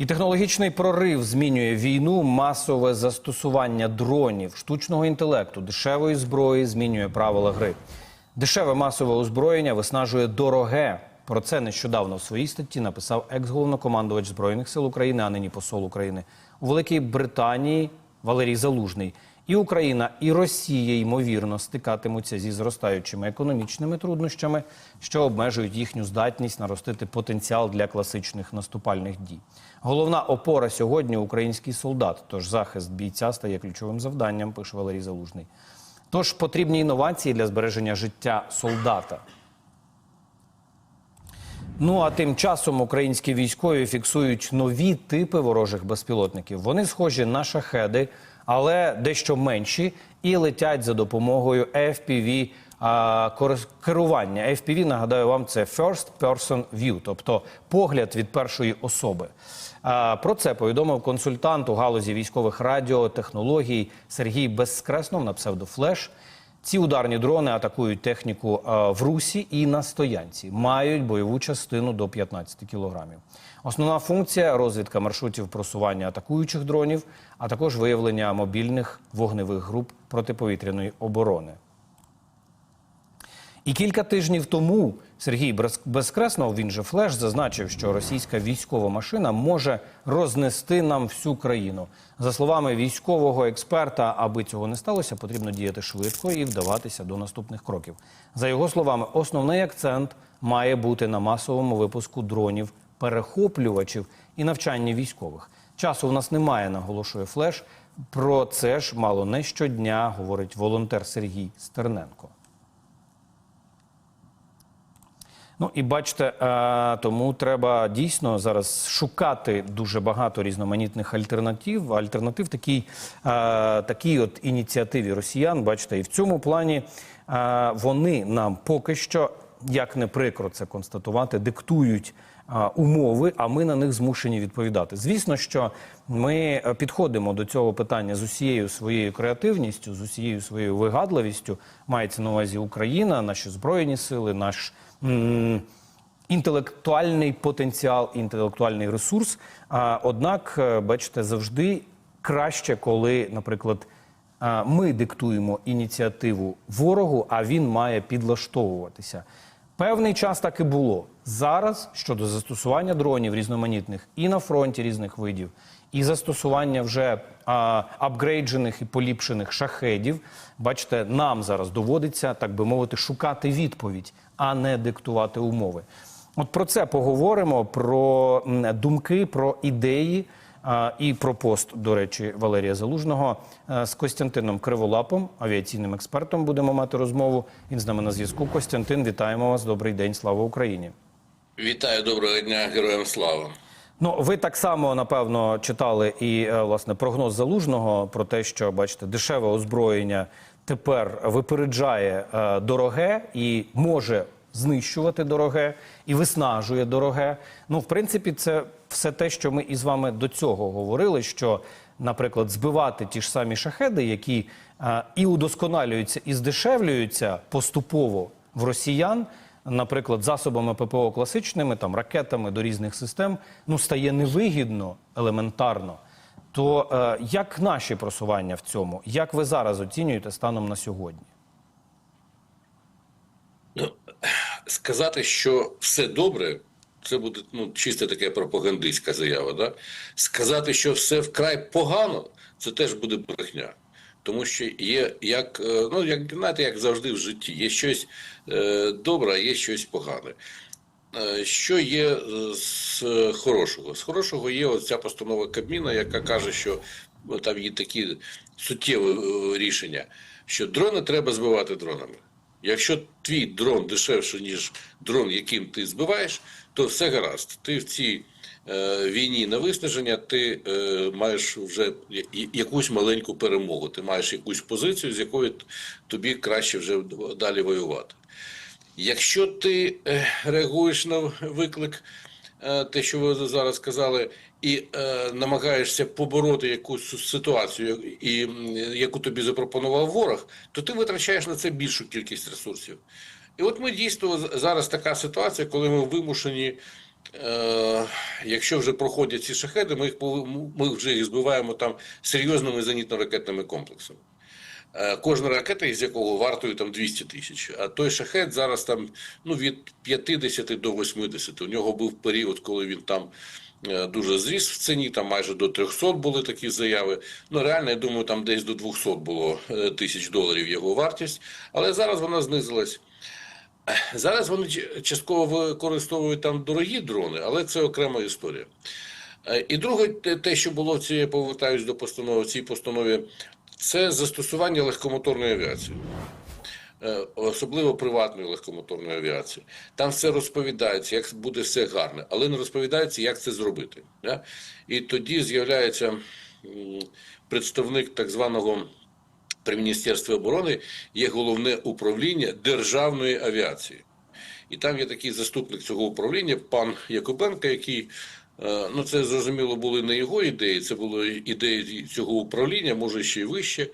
І технологічний прорив змінює війну, масове застосування дронів, штучного інтелекту, дешевої зброї змінює правила гри. Дешеве масове озброєння виснажує дороге. Про це нещодавно в своїй статті написав екс-головнокомандувач Збройних сил України, а нині посол України у Великій Британії Валерій Залужний. І Україна, і Росія ймовірно стикатимуться зі зростаючими економічними труднощами, що обмежують їхню здатність наростити потенціал для класичних наступальних дій. Головна опора сьогодні український солдат. Тож захист бійця стає ключовим завданням, пише Валерій Залужний. Тож потрібні інновації для збереження життя солдата. Ну а тим часом українські військові фіксують нові типи ворожих безпілотників. Вони схожі на шахеди, але дещо менші і летять за допомогою FPV керування. FPV, нагадаю вам, це First Person View, тобто погляд від першої особи. Про це повідомив консультант у галузі військових радіотехнологій Сергій Безскреснов на псевдофлеш. Ці ударні дрони атакують техніку е, в русі і на стоянці. Мають бойову частину до 15 кілограмів. Основна функція розвідка маршрутів просування атакуючих дронів, а також виявлення мобільних вогневих груп протиповітряної оборони. І кілька тижнів тому Сергій Безкреснов, він же Флеш, зазначив, що російська військова машина може рознести нам всю країну. За словами військового експерта, аби цього не сталося, потрібно діяти швидко і вдаватися до наступних кроків. За його словами, основний акцент має бути на масовому випуску дронів, перехоплювачів і навчанні військових. Часу в нас немає, наголошує Флеш. Про це ж мало не щодня говорить волонтер Сергій Стерненко. Ну і бачите, е, тому треба дійсно зараз шукати дуже багато різноманітних альтернатив. Альтернатив такій, е, такій от ініціативі росіян. Бачите, і в цьому плані е, вони нам поки що, як не прикро це констатувати, диктують. Умови, а ми на них змушені відповідати. Звісно, що ми е, підходимо до цього питання з усією своєю креативністю, з усією своєю вигадливістю. Мається на увазі Україна, наші збройні сили, наш інтелектуальний потенціал, інтелектуальний ресурс. Однак, е, бачите, завжди краще, коли, наприклад, ми диктуємо ініціативу ворогу, а він має підлаштовуватися. Певний час так і було. Зараз щодо застосування дронів різноманітних і на фронті різних видів, і застосування вже а, апгрейджених і поліпшених шахедів. Бачите, нам зараз доводиться, так би мовити, шукати відповідь, а не диктувати умови. От про це поговоримо: про думки, про ідеї. І про пост, до речі, Валерія Залужного Е, з Костянтином Криволапом, авіаційним експертом, будемо мати розмову. Він з нами на зв'язку. Костянтин, вітаємо вас. Добрий день, слава Україні. Вітаю, доброго дня, героям слава. Ну, ви так само напевно читали і е, власне прогноз залужного про те, що бачите, дешеве озброєння тепер випереджає е, дороге і може знищувати дороге і виснажує дороге. Ну, в принципі, це все те, що ми із вами до цього говорили. Що, наприклад, збивати ті ж самі шахеди, які е, і удосконалюються, і здешевлюються поступово в росіян наприклад, засобами ППО класичними, там ракетами до різних систем, ну стає невигідно елементарно. То е, як наші просування в цьому? Як ви зараз оцінюєте станом на сьогодні? Ну, сказати, що все добре, це буде ну, чисто таке пропагандистська заява. Да? Сказати, що все вкрай погано, це теж буде брехня. Тому що є як, е, ну, як знаєте, як завжди в житті, є щось е, добре, а є щось погане. Е, Що є е, з е, хорошого? З хорошого є оця постанова Кабміна, яка каже, що ну, там є такі суттєві е, рішення, що дрони треба збивати дронами. Якщо твій дрон дешевше, ніж дрон, яким ти збиваєш, то все гаразд. Ти в цій е, війні на виснаження, ти е, маєш вже якусь маленьку перемогу, ти маєш якусь позицію, з якою тобі краще вже далі воювати. Якщо ти е, реагуєш на виклик, е, те, що ви зараз сказали, і е, намагаєшся побороти якусь ситуацію, і, яку тобі запропонував ворог, то ти витрачаєш на це більшу кількість ресурсів. І от ми дійсно зараз така ситуація, коли ми вимушені е, якщо вже проходять ці шахеди, ми, їх, ми вже їх збиваємо там серйозними зенітно-ракетними комплексами. Е, Кожна ракета, із якого вартує там 200 тисяч. А той шахет зараз там ну, від 50 до 80. У нього був період, коли він там дуже зріс в ціні, там майже до 300 були такі заяви. Ну, реально, я думаю, там десь до 200 було е, тисяч доларів його вартість. Але зараз вона знизилась. Зараз вони частково використовують там дорогі дрони, але це окрема історія. Е, І друге, те, що було в цій, я повертаюсь до постанови, в цій постанові, це застосування легкомоторної авіації. Е, Особливо приватної легкомоторної авіації. Там все розповідається, як буде все гарне, але не розповідається, як це зробити. Да? І тоді з'являється представник так званого при Міністерстві оборони є головне управління державної авіації. І там є такий заступник цього управління, пан Якубенко, який, е, ну це зрозуміло, були не його ідеї, це були ідеї цього управління, може ще й вище,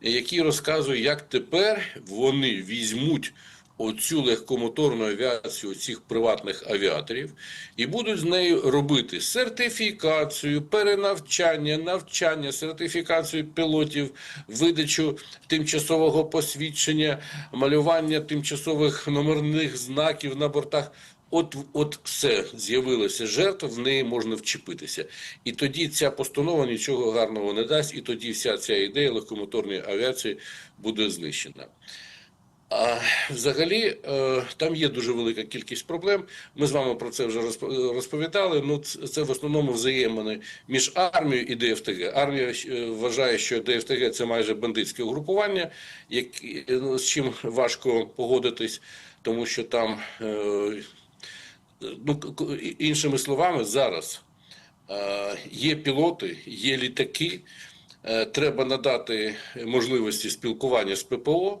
який розказує, як тепер вони візьмуть оцю легкомоторну авіацію цих приватних авіаторів і будуть з нею робити сертифікацію, перенавчання, навчання, сертифікацію пілотів, видачу тимчасового посвідчення, малювання тимчасових номерних знаків на бортах. От, от все з'явилося жертв, в неї можна вчепитися. І тоді ця постанова нічого гарного не дасть, і тоді вся ця ідея легкомоторної авіації буде знищена. А взагалі е, там є дуже велика кількість проблем. Ми з вами про це вже розп- розповідали. Ну, це в основному взаємини між армією і ДФТГ. Армія е, вважає, що ДФТГ це майже бандитське угрупування, ну, з чим важко погодитись, тому що там, е, ну, іншими словами, зараз е, є пілоти, є літаки. Е, Треба надати можливості спілкування з ППО,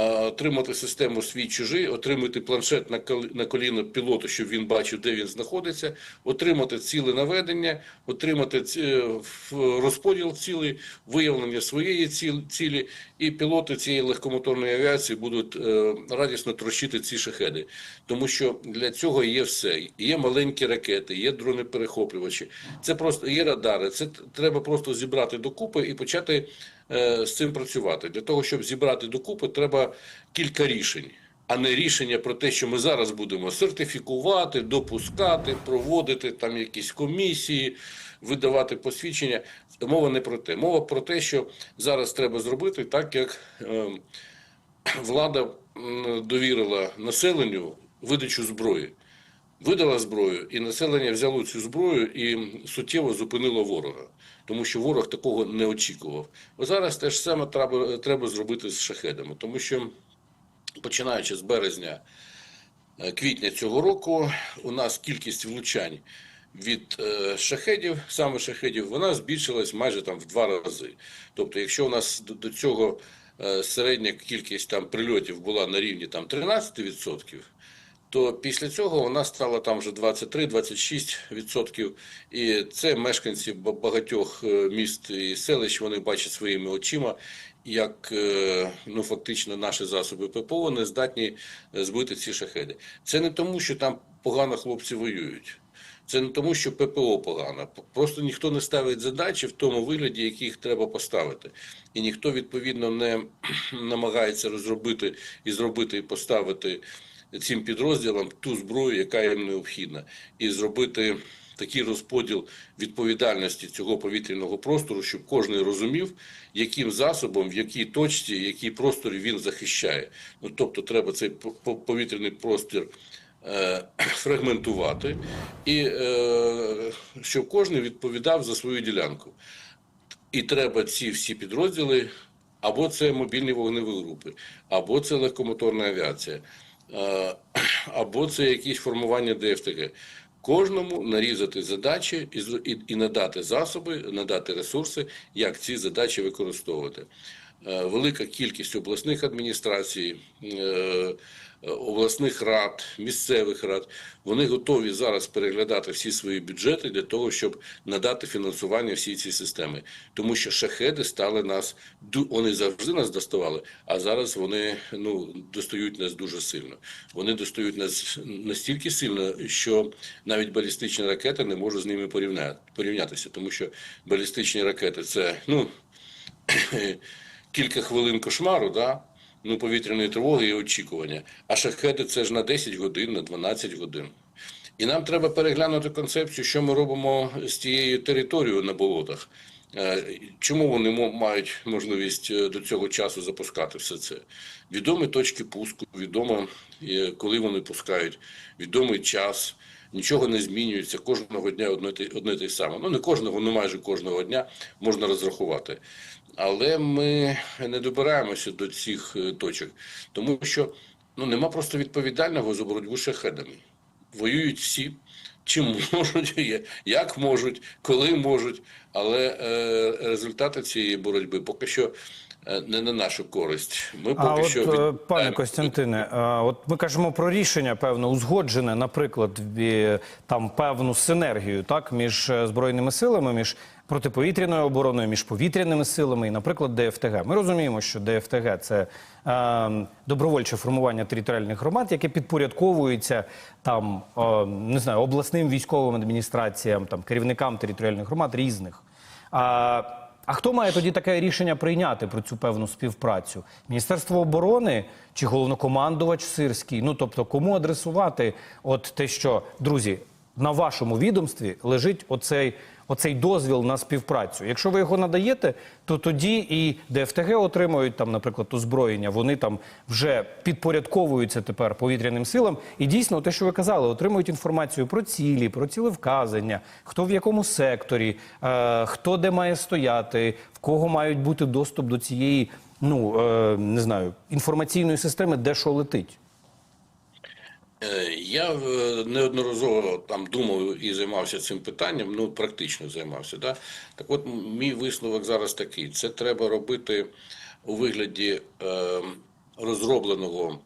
отримати систему свій чужий, отримати планшет на коліно пілоту, щоб він бачив, де він знаходиться, отримати ціле наведення, отримати е, розподіл цілей, виявлення своєї цілі, і пілоти цієї легкомоторної авіації будуть е, радісно трощити ці шахеди. Тому що для цього є все. Є маленькі ракети, є дрони-перехоплювачі. Це просто є радари. Це треба просто зібрати докупи і почати з цим працювати. Для того, щоб зібрати докупи, треба кілька рішень. А не рішення про те, що ми зараз будемо сертифікувати, допускати, проводити там якісь комісії, видавати посвідчення. Мова не про те. Мова про те, що зараз треба зробити так, як ем, влада довірила населенню видачу зброї. Видала зброю, і населення взяло цю зброю і суттєво зупинило ворога, тому що ворог такого не очікував. Зараз те ж саме треба, треба зробити з шахедами, тому що починаючи з березня е, квітня цього року, у нас кількість влучань від е, шахедів, саме шахедів, вона збільшилась майже там в два рази. Тобто, якщо у нас до, до цього е, середня кількість там прильотів була на рівні там 13%, то після цього вона стала там вже 23-26%. І це мешканці багатьох е, міст і селищ, вони бачать своїми очима, як е, ну, фактично наші засоби ППО не здатні е, збити ці шахеди. Це не тому, що там погано хлопці воюють. Це не тому, що ППО погано. Просто ніхто не ставить задачі в тому вигляді, які їх треба поставити. І ніхто, відповідно, не намагається розробити і зробити і поставити цим підрозділам ту зброю, яка їм необхідна, і зробити такий розподіл відповідальності цього повітряного простору, щоб кожен розумів, яким засобом, в якій точці, який просторі він захищає. Ну тобто, треба цей по- по- повітряний простір. е, Фрагментувати і е, щоб кожен відповідав за свою ділянку. І треба ці всі підрозділи, або це мобільні вогневі групи, або це легкомоторна авіація, або це якісь формування ДФТГ. Кожному нарізати задачі і, і надати засоби, надати ресурси, як ці задачі використовувати. Е, велика кількість обласних адміністрацій, е, обласних рад, місцевих рад, вони готові зараз переглядати всі свої бюджети для того, щоб надати фінансування всій цій системи. Тому що шахеди стали нас, вони завжди нас доставали, а зараз вони ну, достають нас дуже сильно. Вони достають нас настільки сильно, що навіть балістичні ракети не можуть з ними порівняти, порівнятися, тому що балістичні ракети це ну, кілька хвилин кошмару, да? ну, повітряної тривоги і очікування. А шахеди це ж на 10 годин, на 12 годин. І нам треба переглянути концепцію, що ми робимо з тією територією на болотах. Е, Чому вони мають можливість е, до цього часу запускати все це? Відомі точки пуску, відомо, е, коли вони пускають, відомий час. Нічого не змінюється кожного дня одне те, те саме. Ну не кожного, ну майже кожного дня можна розрахувати. Але ми не добираємося до цих е, точок, тому що ну нема просто відповідального за боротьбу з шахедами. Воюють всі, чим можуть, як можуть, коли можуть. Але е, результати цієї боротьби поки що не на нашу користь. Ми поки А от, що е, від- пане Костянтине, е, от ми кажемо про рішення, певно, узгоджене, наприклад, там певну синергію так між е, збройними силами, між протиповітряною обороною, між повітряними силами і, наприклад, ДФТГ. Ми розуміємо, що ДФТГ це е, добровольче формування територіальних громад, яке підпорядковується там е, не знаю обласним військовим адміністраціям, там керівникам територіальних громад різних. А, а хто має тоді таке рішення прийняти про цю певну співпрацю? Міністерство оборони чи головнокомандувач Сирський? Ну тобто, кому адресувати от те, що друзі, на вашому відомстві лежить оцей, оцей дозвіл на співпрацю. Якщо ви його надаєте, то тоді і ДФТГ отримують там, наприклад, озброєння. Вони там вже підпорядковуються тепер повітряним силам. І дійсно, те, що ви казали, отримують інформацію про цілі, про цілевказання, хто в якому секторі, е, хто де має стояти, в кого мають бути доступ до цієї, ну е, не знаю, інформаційної системи, де що летить. Е, Я е, неодноразово там думав і займався цим питанням, ну практично займався. Да? Так от мій висновок зараз такий: це треба робити у вигляді е, розробленого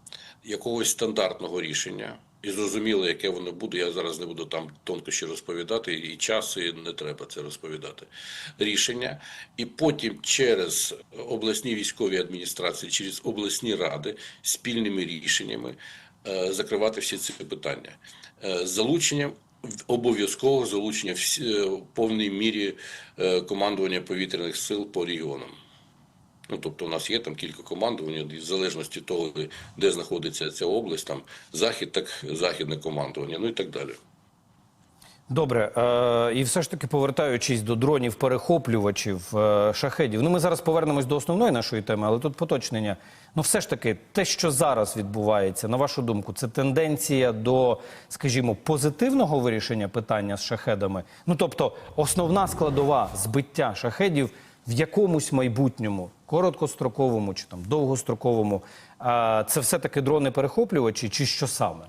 якогось стандартного рішення. І зрозуміло, яке воно буде. Я зараз не буду там тонкощі розповідати, і час, і не треба це розповідати. Рішення, і потім через обласні військові адміністрації, через обласні ради спільними рішеннями закривати всі ці питання Е, з залученням обов'язкового залучення е, в повній мірі е, командування повітряних сил по регіонам. Ну, тобто, у нас є там кілька командувань, в залежності того, де знаходиться ця область, там захід, так західне командування, ну і так далі. Добре, е, і все ж таки повертаючись до дронів перехоплювачів е, шахедів. Ну ми зараз повернемось до основної нашої теми, але тут поточнення. Ну, все ж таки, те, що зараз відбувається, на вашу думку, це тенденція до, скажімо, позитивного вирішення питання з шахедами. Ну тобто, основна складова збиття шахедів в якомусь майбутньому, короткостроковому чи там довгостроковому, е, це все таки дрони перехоплювачі, чи що саме?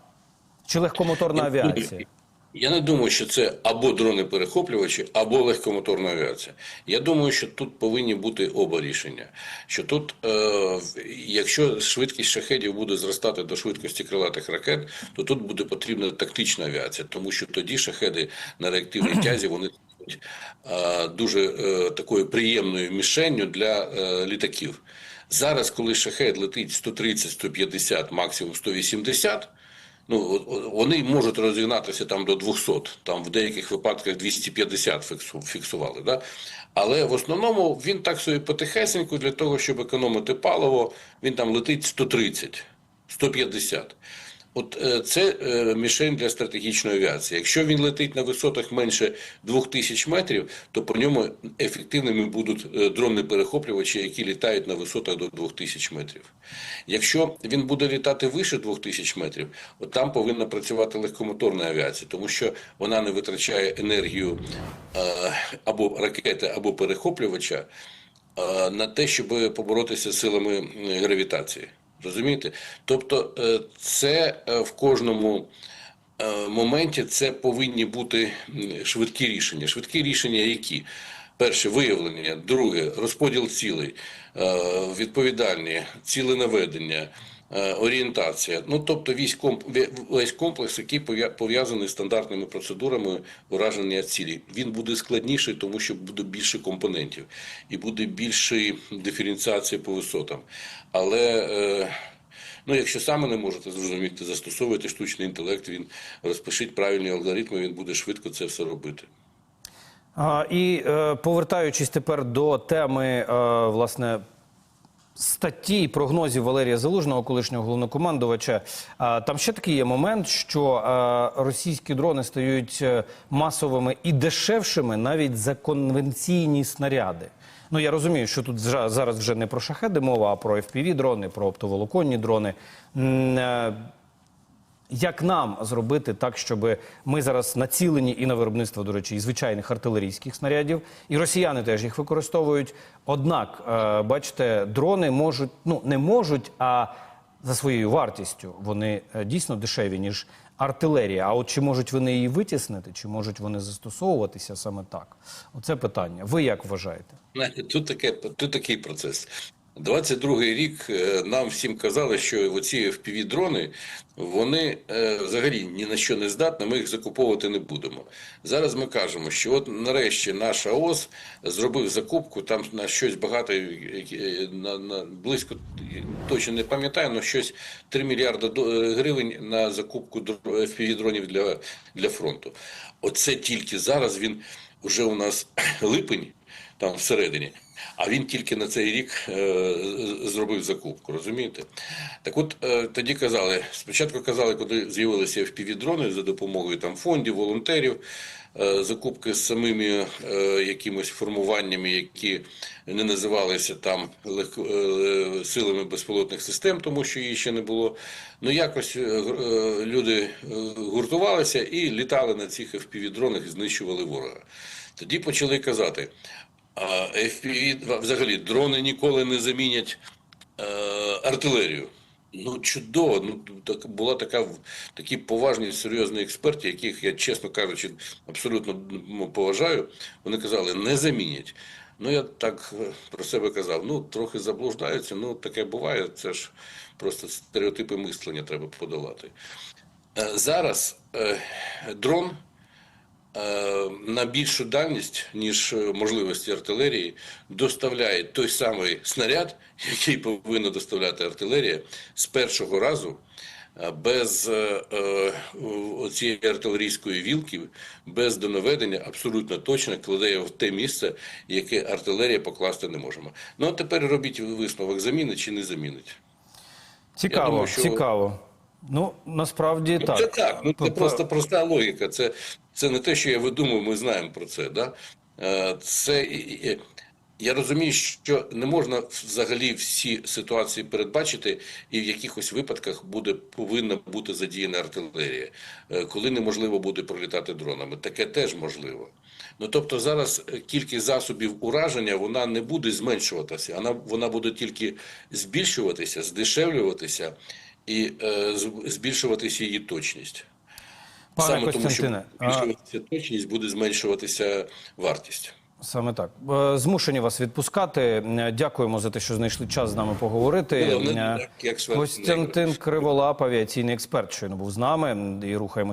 Чи легкомоторна авіація? Я не думаю, що це або дрони-перехоплювачі, або легкомоторна авіація. Я думаю, що тут повинні бути оба рішення. Що тут, е, якщо швидкість шахедів буде зростати до швидкості крилатих ракет, то тут буде потрібна тактична авіація, тому що тоді шахеди на реактивній тязі вони стануть е, дуже е, такою приємною мішенню для е, літаків. Зараз, коли шахед летить 130-150, максимум 180, Ну, вони можуть розігнатися там до 200, там в деяких випадках 250 фіксу- фіксували. Да? Але в основному він так собі потихесеньку для того, щоб економити паливо, він там летить 130, 150. От е, це е, мішень для стратегічної авіації. Якщо він летить на висотах менше 2000 метрів, то по ньому ефективними будуть е, дрони-перехоплювачі, які літають на висотах до 2000 метрів. Якщо він буде літати вище 2000 метрів, от там повинна працювати легкомоторна авіація, тому що вона не витрачає енергію або ракети, або перехоплювача на те, щоб поборотися з силами гравітації. Розумієте? Тобто, е, це е, в кожному е, моменті це повинні бути швидкі рішення. Швидкі рішення які? Перше виявлення, друге розподіл цілей, відповідальні, ціленаведення, е, орієнтація. Ну тобто весь комп- весь комплекс, який пов'я- пов'язаний з стандартними процедурами ураження цілі. Він буде складніший, тому що буде більше компонентів і буде більше диференціація по висотам. Але е, Ну, якщо саме не можете зрозуміти, застосовуйте штучний інтелект, він розпишіть правильні алгоритми, він буде швидко це все робити. А, і е, повертаючись тепер до теми, е, власне. Статті і прогнозів Валерія Залужного, колишнього головнокомандувача, там ще такий є момент, що е, російські дрони стають е, масовими і дешевшими навіть за конвенційні снаряди. Ну я розумію, що тут зараз вже не про шахеди мова, а про fpv дрони, про оптоволоконні дрони. Як нам зробити так, щоб ми зараз націлені і на виробництво, до речі, і звичайних артилерійських снарядів, і росіяни теж їх використовують. Однак, е, бачите, дрони можуть, ну не можуть, а за своєю вартістю вони е, дійсно дешеві, ніж артилерія. А от чи можуть вони її витіснити, чи можуть вони застосовуватися саме так? Оце питання. Ви як вважаєте? Тут, таке, тут такий процес. 22-й рік е, нам всім казали, що оці FPV-дрони, вони е, взагалі ні на що не здатні, ми їх закуповувати не будемо. Зараз ми кажемо, що от нарешті наша ОС зробив закупку, там на щось багато, е, на, на близько, точно не пам'ятаю, але щось 3 мільярди до- е, гривень на закупку FPV-дронів для, для фронту. Оце тільки зараз він вже у нас липень, там всередині. А він тільки на цей рік е, зробив закупку, розумієте? Так от е, тоді казали, спочатку казали, коли з'явилися FPV-дрони за допомогою там фондів, волонтерів, е, закупки з самими е, якимось формуваннями, які не називалися там легко, е, силами безпілотних систем, тому що її ще не було. Ну якось е, люди гуртувалися і літали на цих FPV-дронах і знищували ворога. Тоді почали казати. FPV, взагалі, дрони ніколи не замінять е, артилерію. Ну, чудово. Ну, так, була така, такі поважні, серйозні експерти, яких я, чесно кажучи, абсолютно ну, поважаю. Вони казали, не замінять. Ну, я так е, про себе казав, ну, трохи заблуждаються, ну, таке буває, це ж просто стереотипи мислення треба подолати. Е, Зараз дрон на більшу дальність, ніж е, можливості артилерії, доставляє той самий снаряд, який повинна доставляти артилерія з першого разу. е, Без е, е, цієї артилерійської вілки, без донаведення, абсолютно точно кладе його в те місце, яке артилерія покласти не можемо. Ну а тепер робіть висновок, замінить чи не замінить. Цікаво, думаю, що- цікаво. Ну насправді Ну, так. Це так. Ну, це П- просто проста логіка. Це, це не те, що я видумав, ми знаємо про це. Да? Е, Це, я розумію, що не можна взагалі всі ситуації передбачити, і в якихось випадках буде, повинна бути задіяна артилерія, е, коли неможливо буде пролітати дронами. Таке теж можливо. Ну тобто зараз кількість засобів ураження вона не буде зменшуватися, вона, вона буде тільки збільшуватися, здешевлюватися і е, збільшуватися її точність. Пане Саме тому, що Костянтине, а- точність, буде зменшуватися вартість. Саме так. Змушені вас відпускати. Дякуємо за те, що знайшли час з нами поговорити. Костянтин Криволап, авіаційний експерт, щойно був з нами і рухаємося.